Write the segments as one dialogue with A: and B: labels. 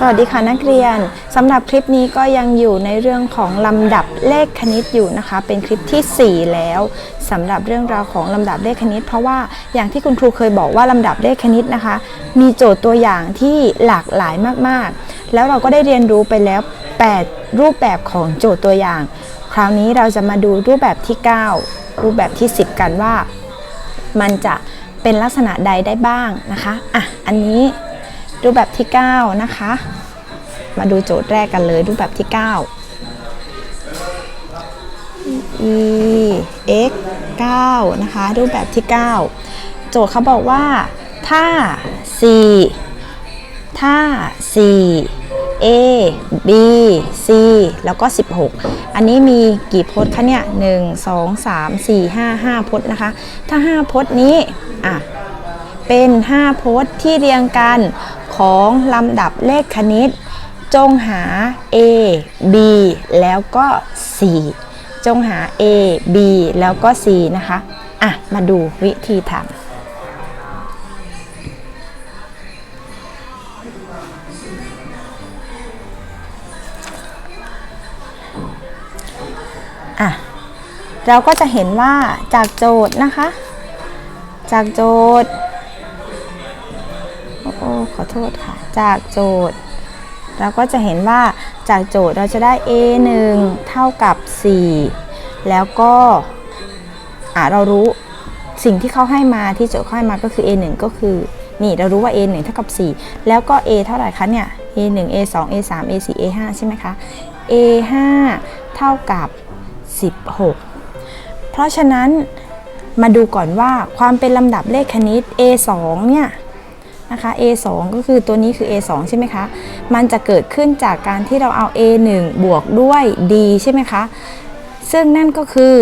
A: สวัสดีค่ะนักเรียนสำหรับคลิปนี้ก็ยังอยู่ในเรื่องของลำดับเลขคณิตอยู่นะคะ เป็นคลิปทีสี่ 4 แล้วสำหรับเรื่องราวของลำดับเลขคณิต เพราะว่าอย่างที่คุณครูเคยบอกว่าลำดับเลขคณิตนะคะ มีโจทย์ตัวอย่างที่หลากหลายมากๆ แล้วเราก็ได้เรียนรู้ไปแล้ว 8 รูปแบบของโจทย์ตัวอย่าง คราวนี้เราจะมาดูรูปแบบที่ 9 รูปแบบที่ 10 กันว่า มันจะเป็นลักษณะใดได้บ้างนะคะอะอันนี้ รูปแบบที่ 9 นะคะ มาดูโจทย์แรกกันเลย รูปแบบที่ 9 e x 9 นะคะ รูปแบบที่ 9 โจทย์เขาบอกว่า ถ้า 4 ถ้า 4 a b c แล้วก็ 16 อันนี้มีกี่พจน์คะเนี่ย 1 2 3 4 5 5 พจน์นะคะ ถ้า 5 พจน์นี้ อะเป็น 5 โพสต์ที่เรียงกัน ของลำดับเลขคณิต จงหา A B แล้วก็ C จงหา A B แล้วก็ C นะคะ อะ มาดูวิธีทำอะ เราก็จะเห็นว่าจากโจทย์นะคะ จากโจทย์ อ้โอ้ขอโทษค่ะ จากโจทย์ เราก็จะเห็นว่าจากโจทย์เราจะได้ a 1เท่ากับ 4 แล้วก็อะเรารู้สิ่งที่เขาให้มาที่โจทย์เขาให้มาก็คือ a 1ก็คือนี่เรารู้ว่า a 1เท่ากับ 4 แล้วก็ a เท่าไหร่คะเนี่ย a 1 a 2 a 3 a 4 a 5ใช่ไหมคะ a 5เท่ากับ 16 เพราะฉะนั้นมาดูก่อนว่าความเป็นลำดับเลขคณิต a 2เนี่ย นะคะ a 2 ก็คือตัวนี้คือ a 2 ใช่ไหมคะ มันจะเกิดขึ้นจากการที่เราเอา a 1 บวกด้วย d ใช่ไหมคะ ซึ่งนั่นก็คือ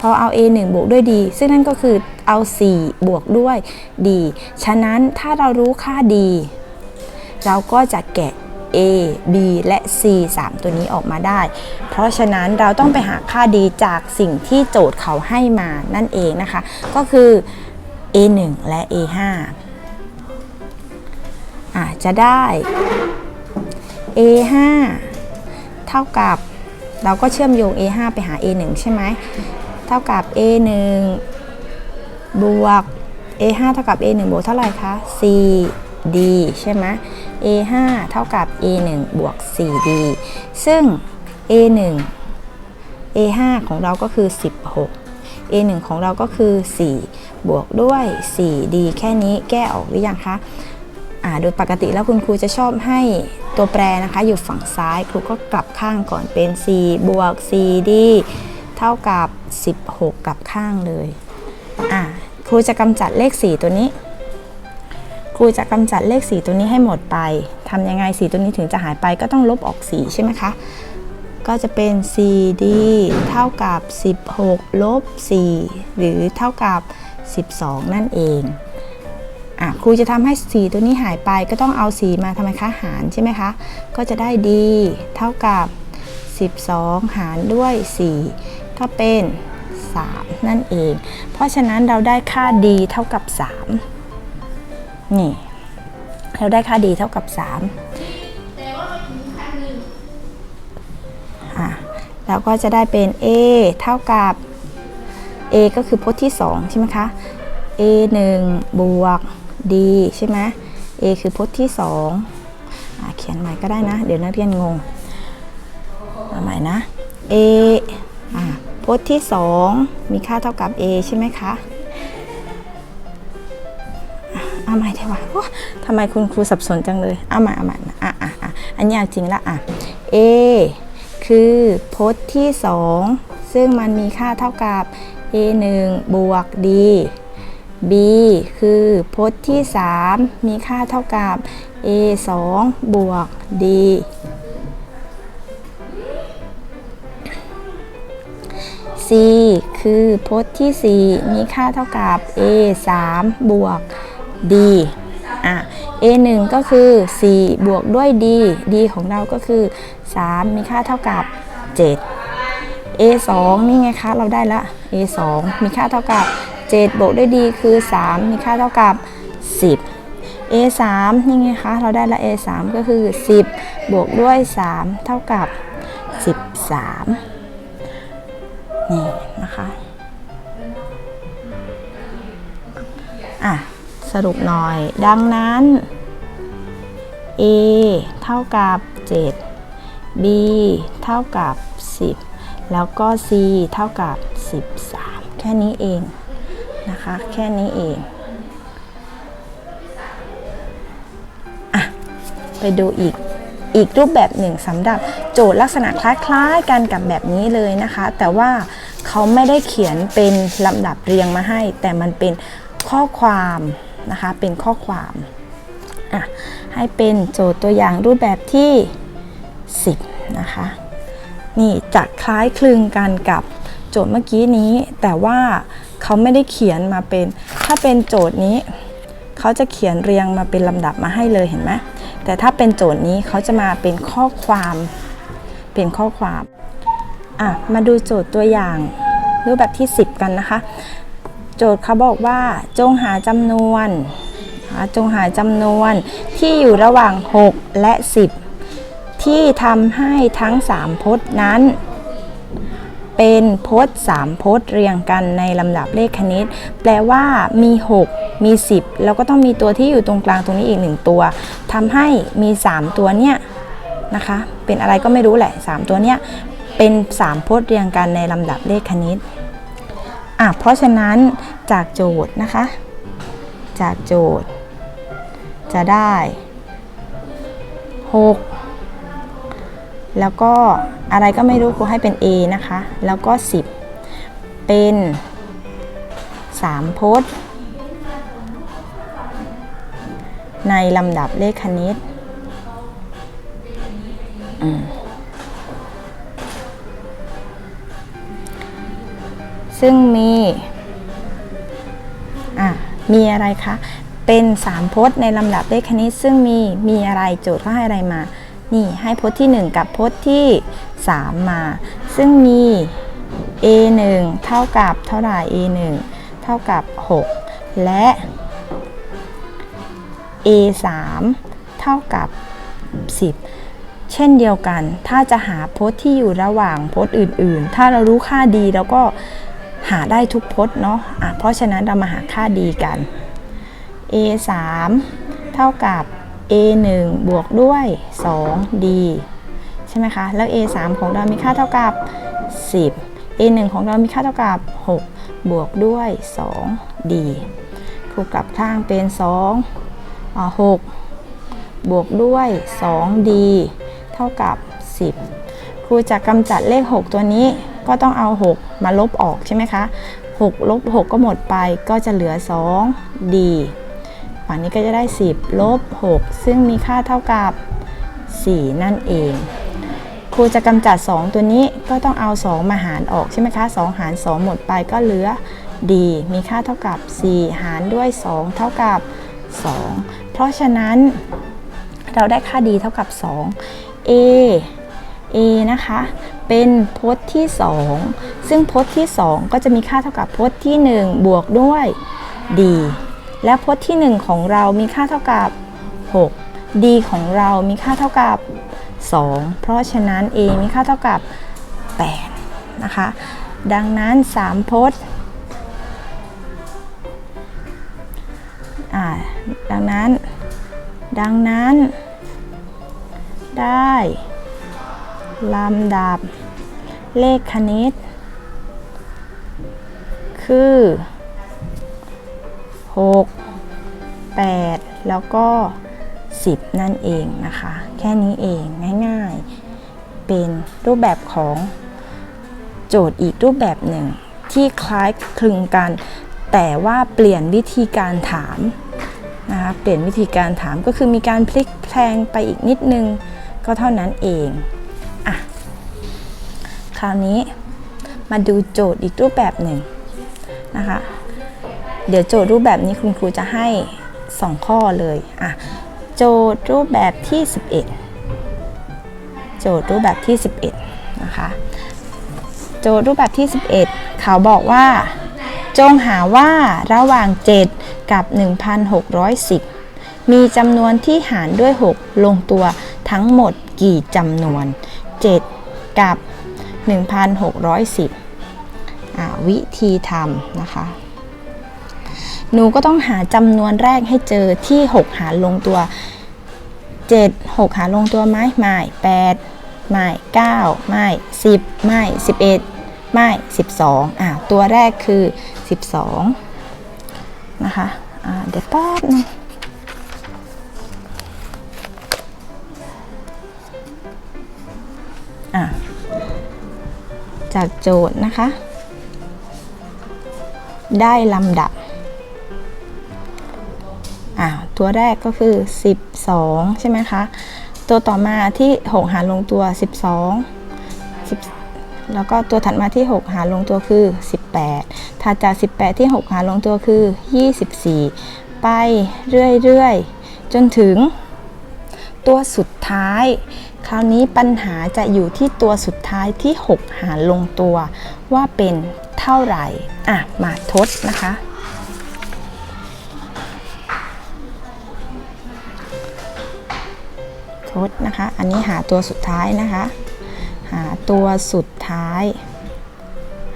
A: พอเอา a 1 บวกด้วย d ซึ่งนั่นก็คือเอา 4 บวกด้วย d ฉะนั้นถ้าเรารู้ค่า d เราก็จะแกะ a b และ c 3 ตัวนี้ออกมาได้ เพราะฉะนั้นเราต้องไปหาค่า d จากสิ่งที่โจทย์เขาให้มานั่นเองนะคะ ก็คือ a 1และ a 5 อาจจะได้ a 5 เท่ากับเราก็เชื่อมโยง a 5 ไปหา a 1 ใช่ไหมเท่ากับ a 1 บวก a 5 เท่ากับ a 1 บวกเท่าไหร่คะ c d ใช่ไหม a 5 เท่ากับ a 1 บวก 4 d ซึ่ง a 1 a 5 ของเราก็คือ 16 a 1 ของเราก็คือ 4 บวกด้วย 4 d แค่นี้แก้ออกหรือยังคะ โดยปกติแล้วคุณครูจะชอบให้ตัวแปรนะคะ อยู่ฝั่งซ้ายครูก็กลับข้างก่อนเป็น4บวก 4d เท่ากับ 16 กลับข้างเลยอ่าครูจะกำจัดเลข 4 ตัวนี้ ครูจะกำจัดเลข 4 ตัวนี้ให้หมดไปทำยังไง 4 ตัวนี้ถึงจะหายไปก็ต้องลบออก 4 ใช่ไหมคะ ก็จะเป็น 4d เท่ากับ 16 ลบ 4 หรือเท่ากับ 12 นั่นเอง อะครูจะทำให้4ตัวนี้หายไปก็ต้องเอา4มาทำไมคะหารใช่ไหมคะ ก็จะได้ d เท่ากับ 12 หารด้วย 4 ก็เป็น 3 นั่นเอง เพราะฉะนั้นเราได้ค่า d เท่ากับ 3 นี่ เราได้ค่า d เท่ากับ 3 อะเราก็จะได้เป็น a เท่ากับ a ก็คือพจน์ที่ 2 ใช่ไหมคะ a 1บวก d ใช่ไหม a คือพจน์ที่2อะเขียนใหม่ก็ได้นะ เดี๋ยวนักเรียนงงเอาใหม่นะ a อะพจน์ที่ 2 มีค่าเท่ากับ a ใช่ไหมคะเอาใหม่เถอะวะทำไมคุณครูสับสนจังเลย เอาใหม่เอาใหม่อะอะอะอันนี้จริงละอะ a คือพจน์ที่ 2 ซึ่งมันมีค่าเท่ากับ a 1บวก d b คือพจน์ที่ 3 มีค่าเท่ากับ a 2บวก d c คือพจน์ที่ 4 มีค่าเท่ากับ a 3บวก d อะ a 1ก็คือ 4 บวกด้วย d d ของเราก็คือ 3 มีค่าเท่ากับ 7 a 2นี่ไงคะ เราได้ละ a 2มีค่าเท่ากับ 7 บวกด้วย d คือ 3 มีค่าเท่ากับ 10 a 3นี่ไงคะ เราได้ละ a 3ก็คือ 10 บวกด้วย 3 เท่ากับ 13 นี่นะคะอะ สรุปหน่อย ดังนั้น a เท่ากับ 7 b เท่ากับ 10 แล้วก็ c เท่ากับ 13 แค่นี้เอง นะคะ แค่นี้เองอะไปดูอีกอีกรูปแบบหนึ่งสำหรับโจทย์ลักษณะคล้ายๆกันกับแบบนี้เลยนะคะ แต่ว่าเขาไม่ได้เขียนเป็นลำดับเรียงมาให้ แต่มันเป็นข้อความนะคะเป็นข้อความอะให้เป็นโจทย์ตัวอย่างรูปแบบที่ 10 นะคะ นี่จะคล้ายคลึงกันกับโจทย์เมื่อกี้นี้ แต่ว่า เขาไม่ได้เขียนมาเป็น ถ้าเป็นโจทย์นี้เขาจะเขียนเรียงมาเป็นลำดับมาให้เลยเห็นไหมแต่ถ้าเป็นโจทย์นี้เขาจะมาเป็นข้อความเป็นข้อความอะมาดูโจทย์ตัวอย่างรูปแบบที่ 10 กันนะคะ โจทย์เขาบอกว่าจงหาจำนวนจงหาจำนวนที่อยู่ระหว่าง 6 และ 10 ที่ทำให้ทั้ง 3พจน์นั้น เป็นพจน์3พจน์เรียงกันในลำดับเลขคณิต แปลว่ามี 6 มี 10 แล้วก็ต้องมีตัวที่อยู่ตรงกลางตรงนี้อีก 1 ตัวทำให้มี 3 ตัวเนี่ยนะคะ เป็นอะไรก็ไม่รู้แหละ 3 ตัวเนี้ยเป็น 3พจน์เรียงกันในลำดับเลขคณิตอะเพราะฉะนั้นจากโจทย์นะคะ จากโจทย์ จะได้ 6 แล้วก็อะไรก็ไม่รู้ครูให้เป็น A นะคะ แล้วก็ 10 เป็น3พจน์ ในลำดับเลขคณิตซึ่งมีอะมีอะไรคะ เป็น3พจน์ในลำดับเลขคณิต ซึ่งมี มีอะไร โจทย์เขาให้อะไรมา นี่ให้พจน์ที่ 1 กับพจน์ที่ 3 มา ซึ่งมี a 1เท่ากับเท่าไหร่ a 1เท่ากับ 6 และ a 3เท่ากับ 10 เช่นเดียวกัน ถ้าจะหาพจน์ที่อยู่ระหว่างพจน์อื่น ๆ ถ้าเรารู้ค่าดีเราก็หาได้ทุกพจน์เนาะะเพราะฉะนั้นเรามาหาค่าดีกัน a 3เท่ากับ a 1บวกด้วย 2d ใช่ไหมคะ แล้ว a 3ของเรามีค่าเท่ากับ 10 a 1ของเรามีค่าเท่ากับ 6 บวกด้วย 2d ครูกลับข้างเป็น2อ่า6บวกด้วย 2d เท่ากับ 10 ครูจะกำจัดเลข 6 ตัวนี้ก็ต้องเอา 6 มาลบออกใช่ไหมคะ 6 ลบ 6 ก็หมดไปก็จะเหลือ 2d ฝั่งนี้ก็จะได้ 10 ลบ 6 ซึ่งมีค่าเท่ากับ 4 นั่นเอง ครูจะกำจัด 2 ตัวนี้ก็ต้องเอา 2 มาหารออกใช่ไหมคะ 2 หาร 2 หมดไปก็เหลือ d มีค่าเท่ากับ 4 หารด้วย 2 เท่ากับ 2 เพราะฉะนั้นเราได้ค่า d เท่ากับ 2 a a นะคะ เป็นพจน์ที่ 2 ซึ่งพจน์ที่ 2 ก็จะมีค่าเท่ากับพจน์ที่ 1 บวกด้วย d และพจน์ที่ 1 ของเรามีค่าเท่ากับ 6 d ของเรามีค่าเท่ากับ 2 เพราะฉะนั้น a มีค่าเท่ากับ 8 นะคะ ดังนั้น 3 พจน์ดังนั้น ดังนั้น ได้ลำดับเลขคณิต คือ 6 8 แล้วก็ 10 นั่นเองนะคะ แค่นี้เองง่ายๆ เป็นรูปแบบของโจทย์อีกรูปแบบหนึ่ง ที่คล้ายคลึงกัน แต่ว่าเปลี่ยนวิธีการถามนะคะเปลี่ยนวิธีการถามก็คือมีการพลิกแพลงไปอีกนิดนึงก็เท่านั้นเองอะคราวนี้มาดูโจทย์อีกรูปแบบหนึ่งนะคะ เดี๋ยวโจทย์รูปแบบนี้คุณครูจะให้ 2 ข้อเลยอะโจทย์รูปแบบที่ 11 โจทย์รูปแบบที่ 11 นะคะ โจทย์รูปแบบที่ 11 เขาบอกว่า จงหาว่าระหว่าง 7 กับ 1,610 มีจำนวนที่หารด้วย 6 ลงตัวทั้งหมดกี่จำนวน 7 กับ 1,610อ่าวิธีทำนะคะ หนูก็ต้องหาจำนวนแรกให้เจอที่ 6 หารลงตัว 7 6 หารลงตัวไหมไม่8ไม่9ไม่10ไม่11ไม่12อ่าตัวแรกคือ 12 นะคะอ่าเดี๋ยวแป๊บนึงอะจากโจทย์นะคะ ได้ลำดับ ตัวแรกก็คือ 12 ใช่ไหมคะ ตัวต่อมาที่ 6 หารลงตัว 12 10แล้วก็ตัวถัดมาที่ 6 หารลงตัวคือ 18 ถัดจาก 18 ที่ 6 หารลงตัวคือ 24 ไปเรื่อยๆ จนถึงตัวสุดท้าย คราวนี้ปัญหาจะอยู่ที่ตัวสุดท้ายที่ 6 หารลงตัว ว่าเป็นเท่าไหร่ อะ มาทดนะคะ ทดนะคะ อันนี้หาตัวสุดท้ายนะคะ หาตัวสุดท้าย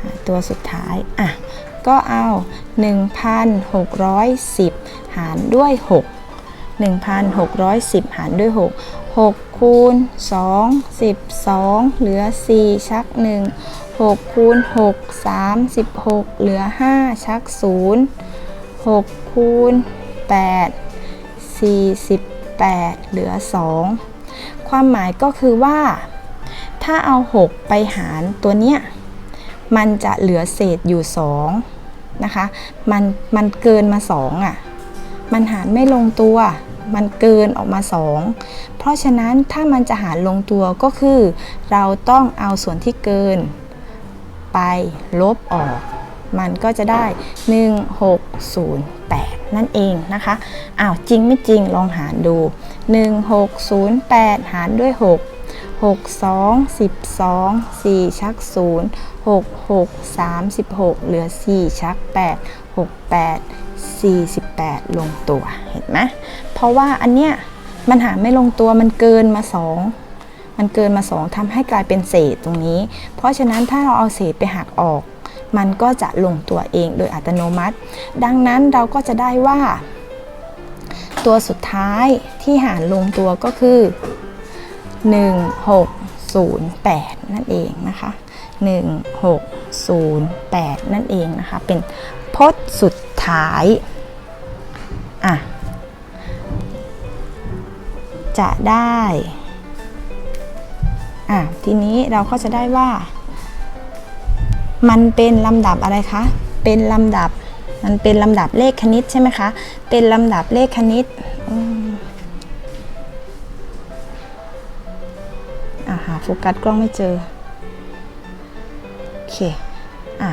A: หาตัวสุดท้าย อะ ก็เอา 1,610 หารด้วย 6 1,610 หารด้วย 6 6คูณ2 12 เหลือ 4 ชัก 1 6คูณ6 36 เหลือ 5 ชัก 0 6คูณ8 48 เหลือ 2 ความหมายก็คือว่า ถ้าเอา 6 ไปหารตัวเนี้ย มันจะเหลือเศษอยู่ 2 นะคะ มันมันเกินมา 2อะ มันหารไม่ลงตัว มันเกินออกมา 2 เพราะฉะนั้นถ้ามันจะหารลงตัวก็คือ เราต้องเอาส่วนที่เกิน ไปลบออก มันก็จะได้ 1608 นั่นเองนะคะ อ้าวจริงไม่จริงลองหารดู 1608 หารด้วย 6 6 2 12 4 ชัก 0 6 6 36 เหลือ 4 ชัก 8 6 8 48 ลงตัว เห็นไหมเพราะว่าอันเนี้ยมันหาไม่ลงตัวมันเกินมา 2 มันเกินมา 2ทำให้กลายเป็นเศษตรงนี้ เพราะฉะนั้นถ้าเราเอาเศษไปหักออก มันก็จะลงตัวเองโดยอัตโนมัติ ดังนั้นเราก็จะได้ว่า ตัวสุดท้ายที่หารลงตัวก็คือ 1608 นั่นเองนะคะ 1608 นั่นเองนะคะ เป็นพจน์สุดท้าย อะ จะได้ อะ ทีนี้เราก็จะได้ว่า มันเป็นลำดับอะไรคะ เป็นลำดับ มันเป็นลำดับเลขคณิตใช่ไหมคะ เป็นลำดับเลขคณิตอืมอะหาโฟกัสกล้องไม่เจอ โอเค อะ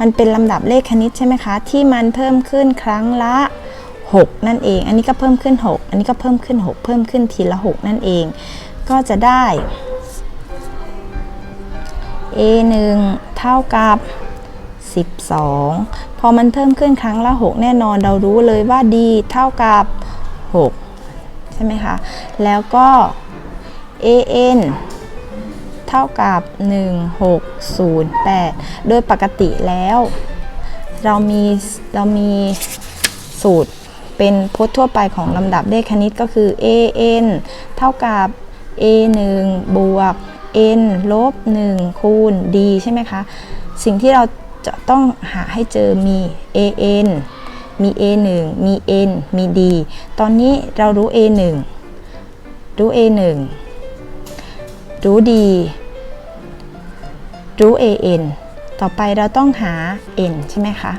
A: มันเป็นลำดับเลขคณิตใช่ไหมคะ ที่มันเพิ่มขึ้นครั้งละ 6 นั่นเอง อันนี้ก็เพิ่มขึ้น 6 อันนี้ก็เพิ่มขึ้น 6 เพิ่มขึ้นทีละ 6 นั่นเอง ก็จะได้ a 1เท่ากับ 12 พอมันเพิ่มขึ้นครั้งละ 6 แน่นอนเรารู้เลยว่า d เท่ากับ 6 ใช่ไหมคะ แล้วก็ an เท่ากับ 1608 โดยปกติแล้ว เรามี เรามีสูตรเป็นพจน์ทั่วไปของลำดับเลขคณิตก็คือ an เท่ากับ a 1 บวก n ลบ 1 คูณ d ใช่ไหมคะ สิ่งที่เรา จะต้องหาให้เจอมี an มี a 1 มี n มี d ตอนนี้เรารู้ a 1 รู้ a 1 รู้ d รู้ an ต่อไปเราต้องหา n ใช่ไหมคะ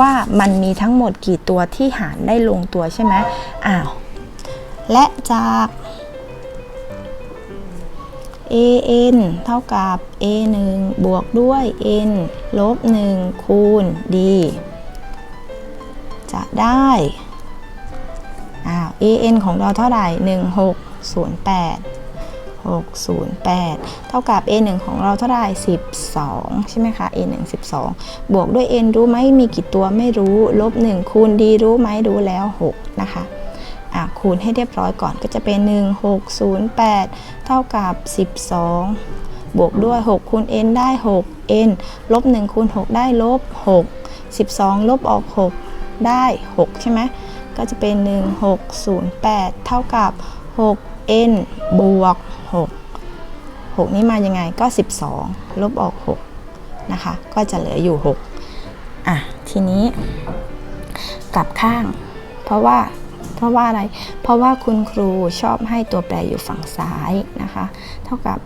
A: ว่ามันมีทั้งหมดกี่ตัวที่หารได้ลงตัวใช่ไหมอ้าว และจาก an เท่ากับ a 1บวกด้วย n ลบ 1 คูณ d จะได้อ้าว an ของเราเท่าไหร่ 1608 608 เท่ากับ a 1ของเราเท่าไหร่12 ใช่ไหมคะ a 1 12 บวกด้วย n รู้ไหมมีกี่ตัวไม่รู้ ลบ 1 คูณ d รู้ไหมรู้แล้ว 6 นะคะอะ คูณให้เรียบร้อยก่อนก็จะเป็น 1608 เท่ากับ 12 บวกด้วย 6 คูณ n ได้ 6 n ลบ 1 คูณ 6 ได้ลบ 6 12 ลบออก 6 ได้ 6 ใช่ไหมก็จะเป็น 1608 เท่ากับ 6n บวก 6 6 นี้มายังไงก็ 12 ลบออก 6 นะคะ ก็จะเหลืออยู่ 6 อะ ทีนี้กลับข้าง เพราะว่า เพราะว่าอะไร เพราะว่าคุณครูชอบให้ตัวแปรอยู่ฝั่งซ้ายนะคะ เท่ากับ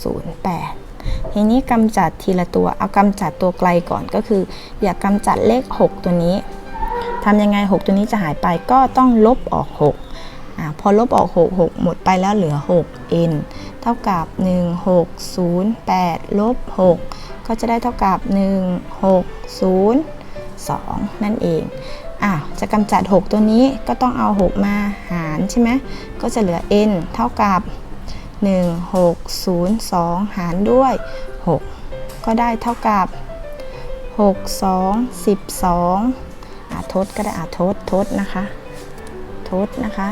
A: 1608 ทีนี้กำจัดทีละตัว เอากำจัดตัวไกลก่อนก็คือ อยากำจัดเลข 6 ตัวนี้ทำยังไง 6 ตัวนี้จะหายไปก็ต้องลบออก 6อ่าพอลบออก 6 6 หมดไปแล้วเหลือ 6n เท่ากับ 1608ลบ6ก็จะได้เท่ากับ 1602 นั่นเอง อะจะกำจัด 6 ตัวนี้ก็ต้องเอา 6 มาหารใช่ไหมก็จะเหลือ n เท่ากับ 1602 หารด้วย 6 ก็ได้เท่ากับ 6 2 12อะทดก็ได้อะทดทดนะคะทดนะคะ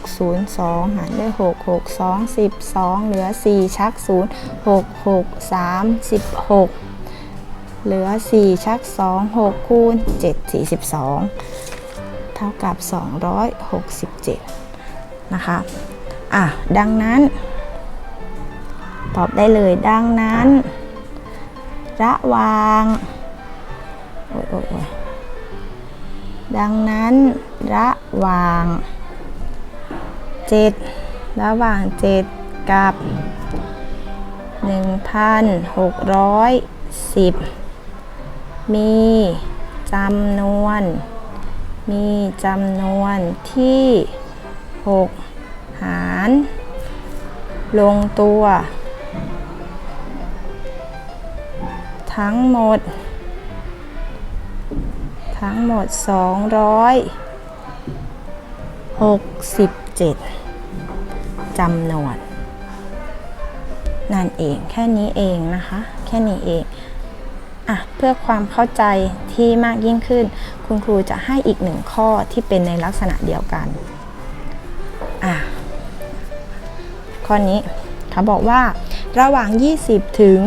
A: 1602 หารด้วย 6 6 2 12 เหลือ 4 ชัก 0 6 6 3 16 เหลือ 4 ชัก 2 6 คูณ 7 42 เท่ากับ 267 นะคะ อะ ดังนั้น ตอบได้เลยดังนั้น ระวางโอ้ยโอ้ยดังนั้น ระหว่าง 7 ระหว่าง 7 กับ 1,610 มีจำนวน มีจำนวนที่ 6 หาร ลงตัว ทั้งหมด ทั้งหมด 267จำนวน นั่นเองแค่นี้เองนะคะ แค่นี้เอง อะเพื่อความเข้าใจที่มากยิ่งขึ้น คุณครูจะให้อีกหนึ่งข้อที่เป็นในลักษณะเดียวกันอะข้อนี้เขาบอกว่าระหว่าง 20 ถึง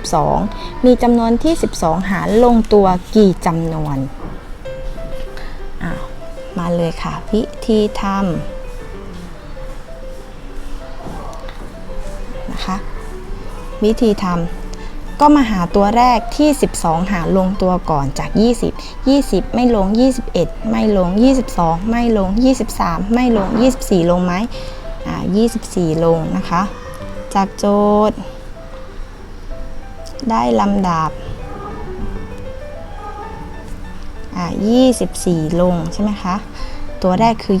A: 2,562 มีจำนวนที่ 12 หารลงตัวกี่จำนวนอ้าวมาเลยค่ะ วิธีทำนะคะ วิธีทำ ก็มาหาตัวแรกที่ 12 หารลงตัวก่อนจาก 20 20 ไม่ลง 21 ไม่ลง 22 ไม่ลง 23 ไม่ลง 24 ลงไหมอ่า24 ลงนะคะ จากโจทย์ ได้ลำดับอ่า24 ลงใช่ไหมคะ ตัวแรกคือ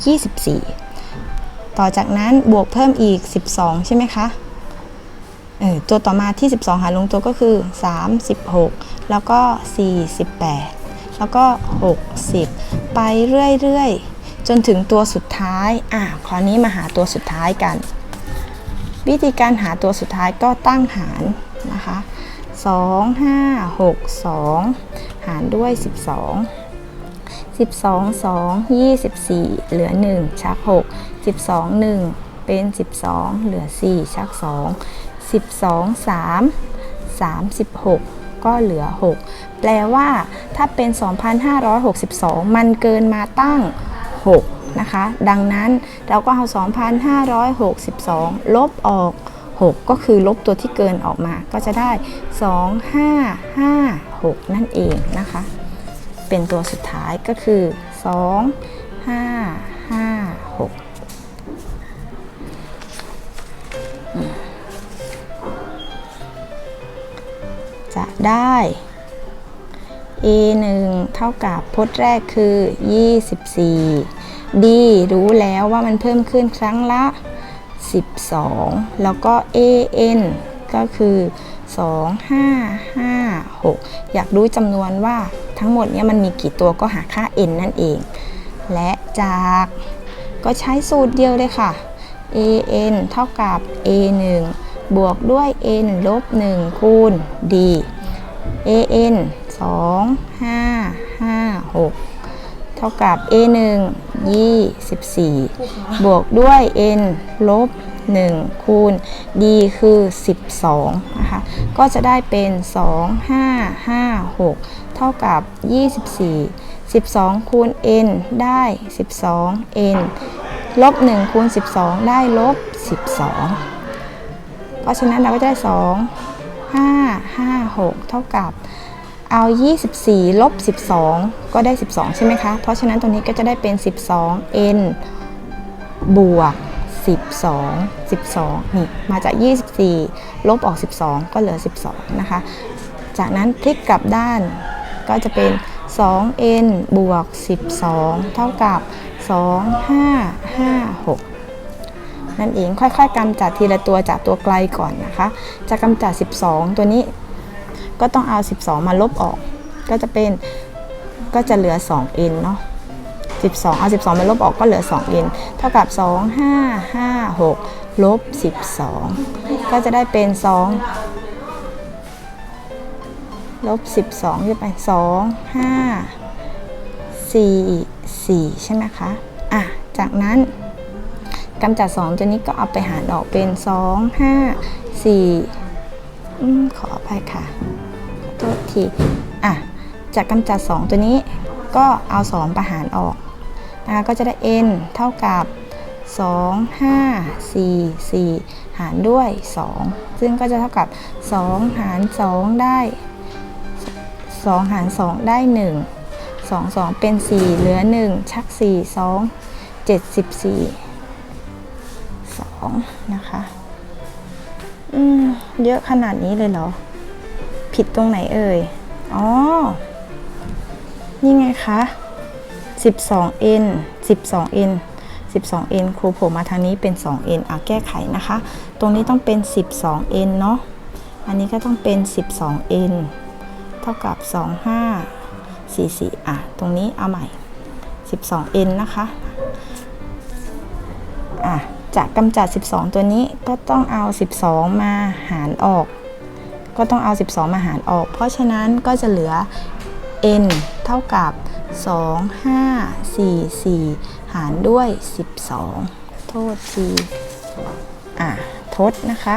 A: 24 ต่อจากนั้นบวกเพิ่มอีก 12 ใช่ไหมคะ เออตัวต่อมาที่ 12 หารลงตัวก็คือ 36 แล้วก็ 48 แล้วก็ 60 ไปเรื่อยๆ จนถึงตัวสุดท้ายอะคราวนี้มาหาตัวสุดท้ายกัน วิธีการหาตัวสุดท้ายก็ตั้งหารนะคะ2 5 6 2 หารด้วย 12 12 2 24 เหลือ 1 ชัก 6 12 1 เป็น 12 เหลือ 4 ชัก 2 12 3 36 ก็เหลือ 6 แปลว่าถ้าเป็น 2,562 มันเกินมาตั้ง 6 นะคะ ดังนั้นเราก็เอา 2,562 ลบออก 6 ก็คือลบตัวที่เกินออกมา ก็จะได้ 2556 นั่นเองนะคะ เป็นตัวสุดท้ายก็คือ 2 5 5 ได้ a 1เท่ากับพจน์แรกคือ 24 d รู้แล้วว่ามันเพิ่มขึ้นครั้งละ 12 แล้วก็ a n ก็คือ 2 5 5 6 อยากรู้จำนวนว่าทั้งหมดเนี้มันมีกี่ตัวก็หาค่า n นั่นเอง และจากก็ใช้สูตรเดียวเลยค่ะ a n เท่ากับ a 1บวกด้วย n ลบ 1 คูณ d a n 2 5 5 6 เท่ากับ a 1 24 บวกด้วย n ลบ 1 คูณ d คือ 12 นะคะ ก็จะได้เป็น 2 5 5 6 เท่ากับ 24 12 คูณ n ได้ 12 n ลบ 1 คูณ 12 ได้ลบ 12 เพราะฉะนั้นเราก็จะได้ 2 6 เท่ากับเอา 24 ลบ 12 ก็ได้ 12 ใช่ไหมคะ เพราะฉะนั้นตรงนี้ก็จะได้เป็น 12 n บวก 12 12 นี่ มาจาก 24 ลบออก 12 ก็เหลือ 12 นะคะ จากนั้นพลิกกลับด้านก็จะเป็น 2n บวก 12 เท่ากับ 2 5 5 6 นั่นเองค่อยๆกำจัดทีละตัวจากตัวไกลก่อนนะคะ จะกำจัด 12 ตัวนี้ ก็ต้องเอา 12 มาลบออก ก็จะเป็นก็จะเหลือ 2n เนาะ12 เอา 12 มาลบออกก็เหลือ 2n เท่ากับ 2 5 5 6 ลบ 12 ก็จะได้เป็น 2 ลบ 12จะไป 2 5 4 4 ใช่ไหมคะ อะ จากนั้นกำจัด 2 ตัวนี้ก็เอาไปหารออกเป็น 2 5 4อืมขออภัยค่ะ ทษทีอะจากกำจัด 2 ตัวนี้ก็เอา 2 ประหารออกนะคะก็จะได้ n เท่ากับ 2 5 4 4 หารด้วย 2 ซึ่งก็จะเท่ากับ 2 หาร 2 ได้ 2 หาร 2 ได้ 1 2 2 เป็น 4 เหลือ 1 ชัก 4 2 74 2 นะคะ อืม เยอะขนาดนี้เลยเหรอ ผิดตรงไหนเอ่ย อ๋อ นี่ไงคะ 12n 12n 12n ครูโผล่มาทางนี้เป็น 2n อะแก้ไขนะคะ ตรงนี้ต้องเป็น 12n เนาะ อันนี้ก็ต้องเป็น 12n เท่ากับ 25 44 อะ ตรงนี้เอาใหม่ 12n นะคะ อะจากกำจัด 12 ตัวนี้ก็ต้องเอา 12 มาหารออก ก็ต้องเอา 12 มาหารออก เพราะฉะนั้นก็จะเหลือ n เท่ากับ 2 5 4 4 หารด้วย 12 โทษทีอะทดนะคะ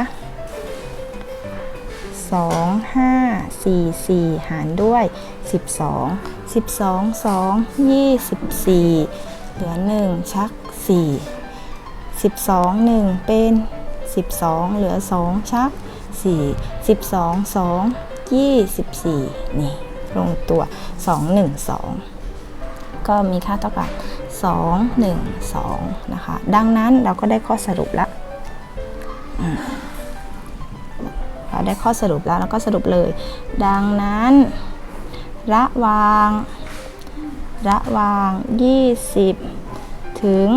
A: 2 5 4 4 หารด้วย 12 12 2 24 เหลือ 1 ชัก 4 12 1 เป็น 12 เหลือ 2 ชัก 4 12 2 24 นี่ ลงตัว 2 1 2 ก็มีค่าเท่ากับ 2 1 2 นะคะ ดังนั้นเราก็ได้ข้อสรุปแล้วเราได้ข้อสรุปแล้วแล้วก็สรุปเลย ดังนั้น ระวาง ระวาง 20 ถึง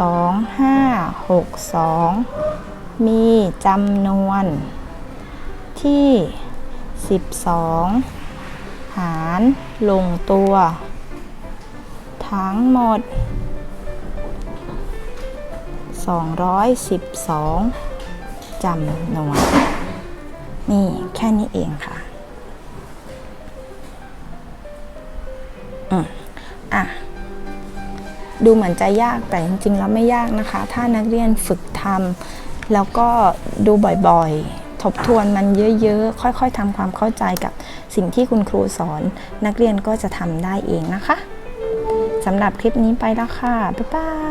A: 2562 มีจำนวน ที่ 12 หารลงตัว ทั้งหมด 212 จำนวน นี่แค่นี้เองค่ะอืมอะ ดูเหมือนจะยากแต่จริงๆแล้วไม่ยากนะคะ ถ้านักเรียนฝึกทำ แล้วก็ดูบ่อยๆ ทบทวนมันเยอะๆ ค่อยๆทำความเข้าใจกับสิ่งที่คุณครูสอน นักเรียนก็จะทำได้เองนะคะสำหรับคลิปนี้ไปแล้วค่ะ บ๊ายบาย